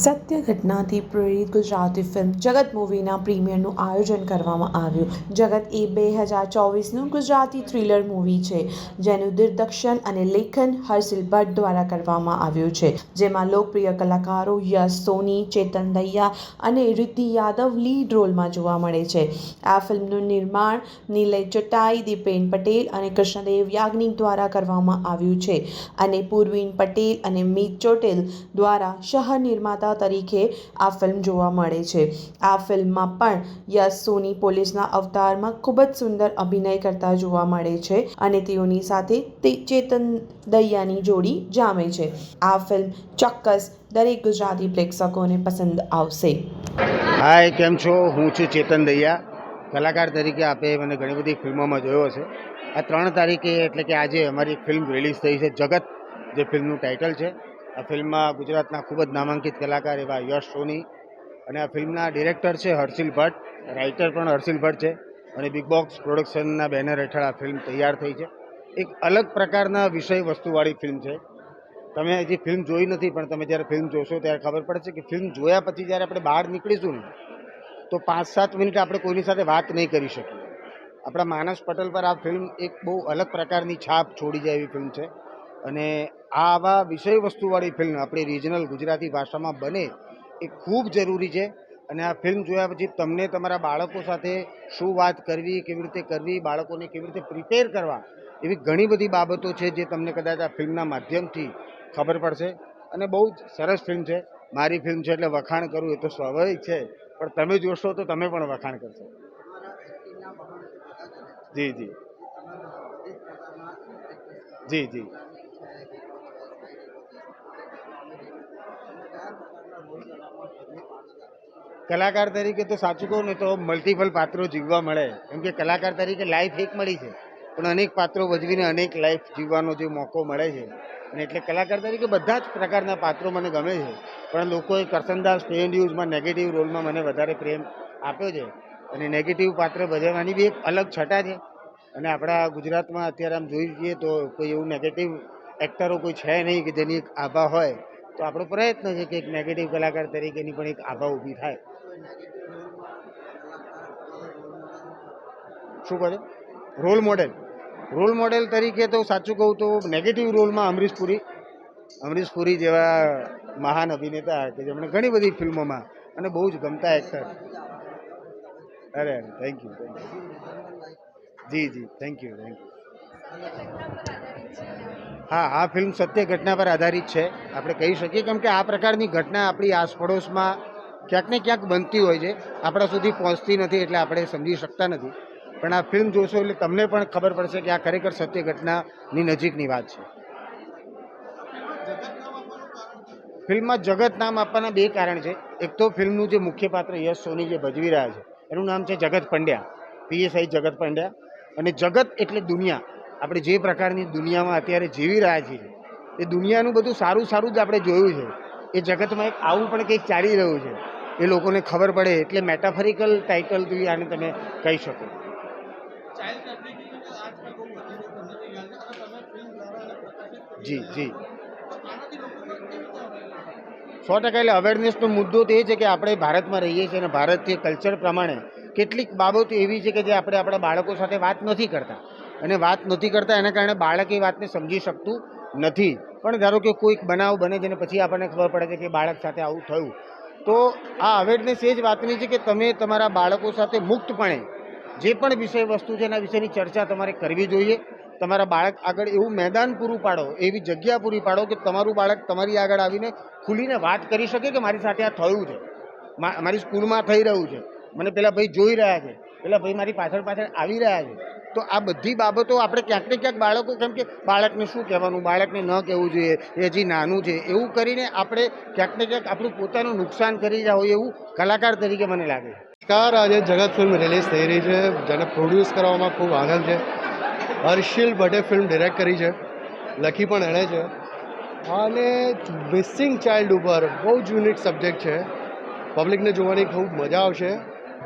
સત્ય ઘટનાથી પ્રેરિત ગુજરાતી ફિલ્મ જગત મૂવીના પ્રીમિયરનું આયોજન કરવામાં આવ્યું. જગત એ બે હજાર ચોવીસનું ગુજરાતી થ્રિલર મૂવી છે, જેનું દિગ્દર્શન અને લેખન હર્ષિલ ભટ્ટ દ્વારા કરવામાં આવ્યું છે. જેમાં લોકપ્રિય કલાકારો યશ સોની, ચેતન દૈયા અને રિદ્ધિ યાદવ લીડ રોલમાં જોવા મળે છે. આ ફિલ્મનું નિર્માણ નિલય ચટાઈ, દીપેન પટેલ અને કૃષ્ણદેવ યાજ્ઞિક દ્વારા કરવામાં આવ્યું છે. અને પૂર્વીન પટેલ અને મીત ચોટેલ દ્વારા શહર નિર્માતા તરીકે આ ફિલ્મ જોવા મળે છે. આ ફિલ્મમાં પણ યશ સોની પોલીસના અવતારમાં ખૂબ જ સુંદર અભિનય કરતા જોવા મળે છે અને તેઓની સાથે તે ચેતન દૈયાની જોડી જામે છે. આ ફિલ્મ ચોક્કસ દરેક ગુજરાતી પ્રેક્ષકોને પસંદ આવશે. હાય, કેમ છો? હું છું ચેતન દૈયા. કલાકાર તરીકે આપે મને ઘણી બધી ફિલ્મોમાં જોયો છે આ ત્રણ તારીખે એટલે કે આજે અમારી ફિલ્મ રિલીઝ થઈ છે, જગત જે ફિલ્મનું ટાઇટલ છે. આ ફિલ્મમાં ગુજરાતના ખૂબ જ નામાંકિત કલાકાર એવા યશ સોની અને આ ફિલ્મના ડિરેક્ટર છે હર્ષિલ ભટ્ટ, રાઇટર પણ હર્ષિલ ભટ્ટ છે અને બિગ બોક્સ પ્રોડક્શનના બેનર હેઠળ આ ફિલ્મ તૈયાર થઈ છે. એક અલગ પ્રકારના વિષય વસ્તુવાળી ફિલ્મ છે. તમે હજી ફિલ્મ જોઈ નથી, પણ તમે જ્યારે ફિલ્મ જોશો ત્યારે ખબર પડશે કે ફિલ્મ જોયા પછી જ્યારે આપણે બહાર નીકળીશું ને, તો પાંચ સાત મિનિટ આપણે કોઈની સાથે વાત નહીં કરી શકીએ. આપણા માનસ પટેલ પર આ ફિલ્મ એક બહુ અલગ પ્રકારની છાપ છોડી જાય એવી ફિલ્મ છે. અને આવા વિષય વસ્તુવાળી ફિલ્મ આપણી રિજનલ ગુજરાતી ભાષામાં બને એ ખૂબ જરૂરી છે. અને આ ફિલ્મ જોયા પછી તમને તમારા બાળકો સાથે શું વાત કરવી, કેવી રીતે કરવી, બાળકોને કેવી રીતે પ્રિપેર કરવા એવી ઘણી બધી બાબતો છે જે તમને કદાચ આ ફિલ્મના માધ્યમથી ખબર પડશે. અને બહુ જ સરસ ફિલ્મ છે. મારી ફિલ્મ છે એટલે વખાણ કરવું એ તો સ્વાભાવિક છે. પણ તમે જોશો તો તમે પણ વખાણ કરશો. જી જી. જી જી. કલાકાર તરીકે તો સાચું કહું ને તો મલ્ટિપલ પાત્રો જીવવા મળે. કેમ કે કલાકાર તરીકે લાઈફ એક મળી છે, પણ અનેક પાત્રો ભજવીને અનેક લાઈફ જીવવાનો જે મોકો મળે છે. અને એટલે કલાકાર તરીકે બધા જ પ્રકારના પાત્રો મને ગમે છે, પણ લોકોએ કરસનદાસ પેન યુઝમાં નેગેટિવ રોલમાં મને વધારે પ્રેમ આપ્યો છે. અને નેગેટિવ પાત્ર ભજવવાની બી એક અલગ છટા છે. અને આપણા ગુજરાતમાં અત્યારે આમ જોઈ જઈએ તો કોઈ એવું નેગેટિવ એક્ટરો કોઈ છે નહીં કે જેની એક આભા હોય, તો આપણો પ્રયત્ન છે કે એક નેગેટિવ કલાકાર તરીકેની પણ એક આભા ઊભી થાય. શું કહો રોલ મોડેલ રોલ મોડેલ તરીકે તો સાચું કહું તો નેગેટિવ રોલમાં અમરીશ પુરી. અમરીશ પુરી જેવા મહાન અભિનેતા કે જેમણે ઘણી બધી ફિલ્મોમાં અને બહુ જ ગમતા એક્ટર અરે અરે થેન્ક યુ થેન્ક યુ જી જી થેન્ક યુ થેન્ક યુ હા, આ ફિલ્મ સત્ય ઘટના પર આધારિત છે. આપણે કહી શકીએ કેમ કે આ પ્રકારની ઘટના આપણી આસપડોશમાં ક્યાંક ને ક્યાંક બનતી હોય છે. આપણા સુધી પહોંચતી નથી એટલે આપણે સમજી શકતા નથી. પણ આ ફિલ્મ જોશો એટલે તમને પણ ખબર પડશે કે આ ખરેખર સત્ય ઘટનાની નજીકની વાત છે. ફિલ્મમાં જગત નામ આપવાના બે કારણ છે. એક તો ફિલ્મનું જે મુખ્ય પાત્ર યશ સોની જે ભજવી રહ્યા છે, એનું નામ છે જગત પંડ્યા, પીએસઆઈ જગત પંડ્યા. અને જગત એટલે દુનિયા. આપણે જે પ્રકારની દુનિયામાં અત્યારે જીવી રહ્યા છીએ, એ દુનિયાનું બધું સારું સારું જ આપણે જોયું છે. એ જગતમાં એક આવું પણ કંઈક ચાલી રહ્યું છે. એ લોકોને ખબર પડે એટલે મેટાફરિકલ ટાઇટલથી આને તમે કહી શકો. જી જી. સો ટકા એટલે અવેરનેસનો મુદ્દો તો એ છે કે આપણે ભારતમાં રહીએ છીએ અને ભારતીય કલ્ચર પ્રમાણે કેટલીક બાબતો એવી છે કે જે આપણે આપણા બાળકો સાથે વાત નથી કરતા. અને વાત નથી કરતા એના કારણે બાળક એ વાતને સમજી શકતું નથી. પણ ધારો કે કોઈક બનાવ બને છે પછી આપણને ખબર પડે છે કે બાળક સાથે આવું થયું. તો આ અવેરનેસ એ જ વાતની છે કે તમે તમારા બાળકો સાથે મુક્તપણે જે પણ વિષય વસ્તુ છે એના વિશેની ચર્ચા તમારે કરવી જોઈએ. તમારા બાળક આગળ એવું મેદાન પૂરું પાડો, એવી જગ્યા પૂરી પાડો કે તમારું બાળક તમારી આગળ આવીને ખુલીને વાત કરી શકે કે મારી સાથે આ થયું છે. મારી સ્કૂલમાં થઈ રહ્યું છે. મને પેલા ભાઈ જોઈ રહ્યા છે. પેલા ભાઈ મારી પાછળ પાછળ આવી રહ્યા છે. તો આ બધી બાબતો આપણે ક્યાંક ને ક્યાંક બાળકો કેમ કે બાળકને શું કહેવાનું? બાળકને ન કહેવું જોઈએ. એ હજી નાનું છે, એવું કરીને આપણે ક્યાંક ને ક્યાંક આપણું પોતાનું નુકસાન કરી રહ્યા હોય એવું કલાકાર તરીકે મને લાગે કાર આજે જગત ફિલ્મ રિલીઝ થઈ રહી છે. જેને પ્રોડ્યુસ કરવામાં ખૂબ આનંદ છે. હર્ષિલ ભટ્ટે ફિલ્મ ડિરેક્ટ કરી છે. લખી પણ એણે છે. અને મિસિંગ ચાઇલ્ડ ઉપર બહુ જ યુનિક સબ્જેક્ટ છે. પબ્લિકને જોવાની ખૂબ મજા આવશે.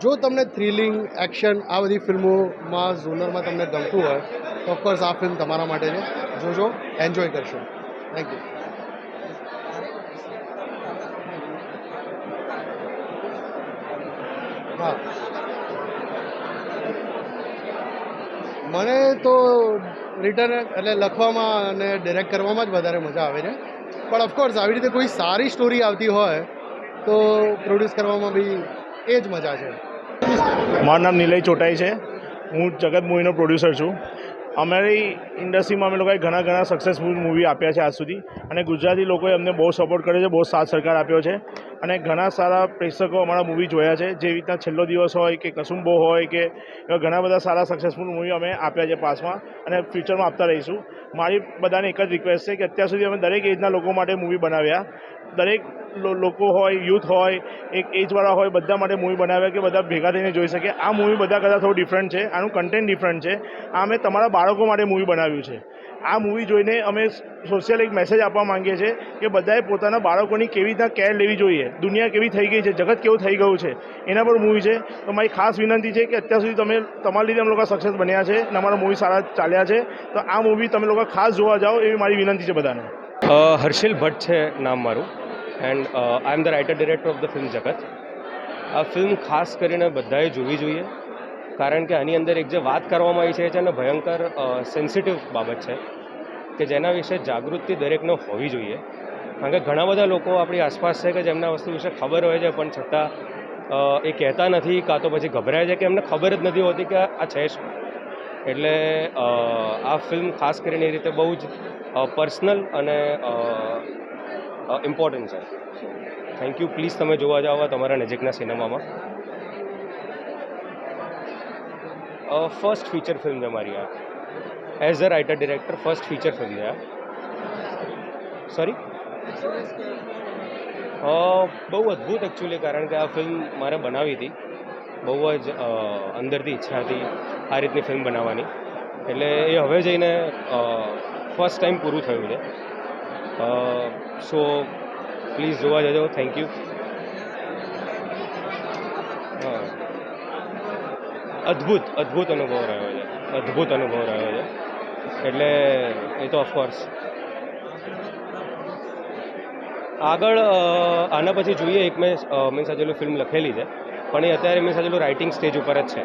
જો તમને થ્રિલિંગ એક્શન આ બધી ફિલ્મોમાં ઝોનરમાં તમને ગમતું હોય, તો ઓફકોર્સ આ ફિલ્મ તમારા માટે છે જોજો એન્જોય કરશો. થેન્ક યુ હા. મને તો રિટર્ન એટલે લખવામાં અને ડિરેક્ટ કરવામાં જ વધારે મજા આવે છે. પણ ઓફકોર્સ આવી રીતે કોઈ સારી સ્ટોરી આવતી હોય, તો પ્રોડ્યુસ કરવામાં બી એ જ મજા છે. મારું નામ નિલય ચોટાઈ છે. હું જગત મૂવીનો પ્રોડ્યુસર છું. અમારી ઇન્ડસ્ટ્રીમાં અમે લોકોએ ઘણા ઘણા સક્સેસફુલ મૂવી આપ્યા છે આજ સુધી. અને ગુજરાતી લોકોએ અમને બહુ સપોર્ટ કર્યો છે, બહુ સાથ સરકાર આપ્યો છે. અને ઘણા સારા પ્રેક્ષકો અમારા મૂવી જોયા છે. જેવી રીતના છેલ્લો દિવસ હોય કે કસુંબો હોય કે એવા ઘણા બધા સારા સક્સેસફુલ મૂવી અમે આપ્યા છે પાસમાં. અને ફ્યુચરમાં આપતા રહીશું. મારી બધાને એક જ રિક્વેસ્ટ છે કે અત્યાર સુધી અમે દરેક એજના લોકો માટે મૂવી બનાવ્યા. દરેક લોકો હોય, યુથ હોય, એક એજવાળા હોય, બધા માટે મૂવી બનાવ્યા કે બધા ભેગા થઈને જોઈ શકે. આ મૂવી બધા કરતાં થોડું ડિફરન્ટ છે, આનું કન્ટેન્ટ ડિફરન્ટ છે. આ મેં તમારા બાળકો માટે મૂવી બનાવ્યું છે. આ મૂવી જોઈને અમે સોશિયલ એક મેસેજ આપવા માંગીએ છીએ કે બધાએ પોતાના બાળકોની કેવી રીતના કેર લેવી જોઈએ. દુનિયા કેવી થઈ ગઈ છે, જગત કેવું થઈ ગયું છે, એના પર મૂવી છે. તો મારી ખાસ વિનંતી છે કે અત્યાર સુધી તમે તમારા લીધે અમે લોકો સક્સેસ બન્યા છે અને અમારા મૂવી સારા ચાલ્યા છે. તો આ મૂવી તમે લોકો ખાસ જોવા જાઓ એવી મારી વિનંતી છે બધાને. હર્ષિલ ભટ્ટ છે નામ મારું. And I am the writer director of the film Jagat આ ફિલ્મ ખાસ કરીને બધાએ જોવી જોઈએ. કારણ કે આની અંદર એક જે વાત કરવામાં આવી છે એ ભયંકર સેન્સિટિવ બાબત છે કે જેના વિશે જાગૃતિ દરેકને હોવી જોઈએ. કારણ કે ઘણા બધા લોકો આપણી આસપાસ છે કે જેમના વસ્તુ વિશે ખબર હોય છે, પણ છતાં એ કહેતા નથી, કાં તો પછી ગભરાય છે કે એમને ખબર જ નથી હોતી કે આ છે શું. એટલે આ ફિલ્મ ખાસ કરીને એ રીતે બહુ જ પર્સનલ અને ઇમ્પોર્ટન્ટ છે. થેન્ક યુ પ્લીઝ તમે જોવા જાઓ તમારા નજીકના સિનેમામાં ફર્સ્ટ ફીચર ફિલ્મ છે મારી આ. As a writer director first feature film છે આ. સોરી બહુ અદ્ભુત એકચ્યુઅલી કારણ કે આ ફિલ્મ મારે બનાવી હતી. બહુ જ અંદરથી ઈચ્છા હતી આ રીતની ફિલ્મ બનાવવાની. એટલે એ હવે જઈને ફર્સ્ટ ટાઈમ પૂરું થયું છે. સો પ્લીઝ જોવા જજો. થેન્ક યુ અદ્ભુત અદ્ભુત અનુભવ રહ્યો છે. અદ્ભુત અનુભવ રહ્યો છે. એટલે એ તો ઓફકોર્સ આગળ આના પછી જોઈએ એક મેં મીન્સ આજેલું ફિલ્મ લખેલી છે. પણ એ અત્યારે મીન્સ આજેલું રાઇટિંગ સ્ટેજ ઉપર જ છે.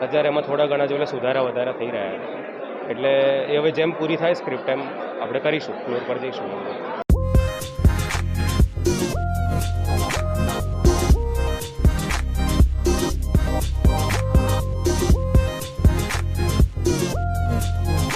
અત્યારે એમાં થોડા ઘણા જેટલા સુધારા વધારા થઈ રહ્યા છે. એટલે એ હવે જેમ પૂરી થાય સ્ક્રિપ્ટ એમ આપણે કરીશું ફ્લોર પર જઈશું.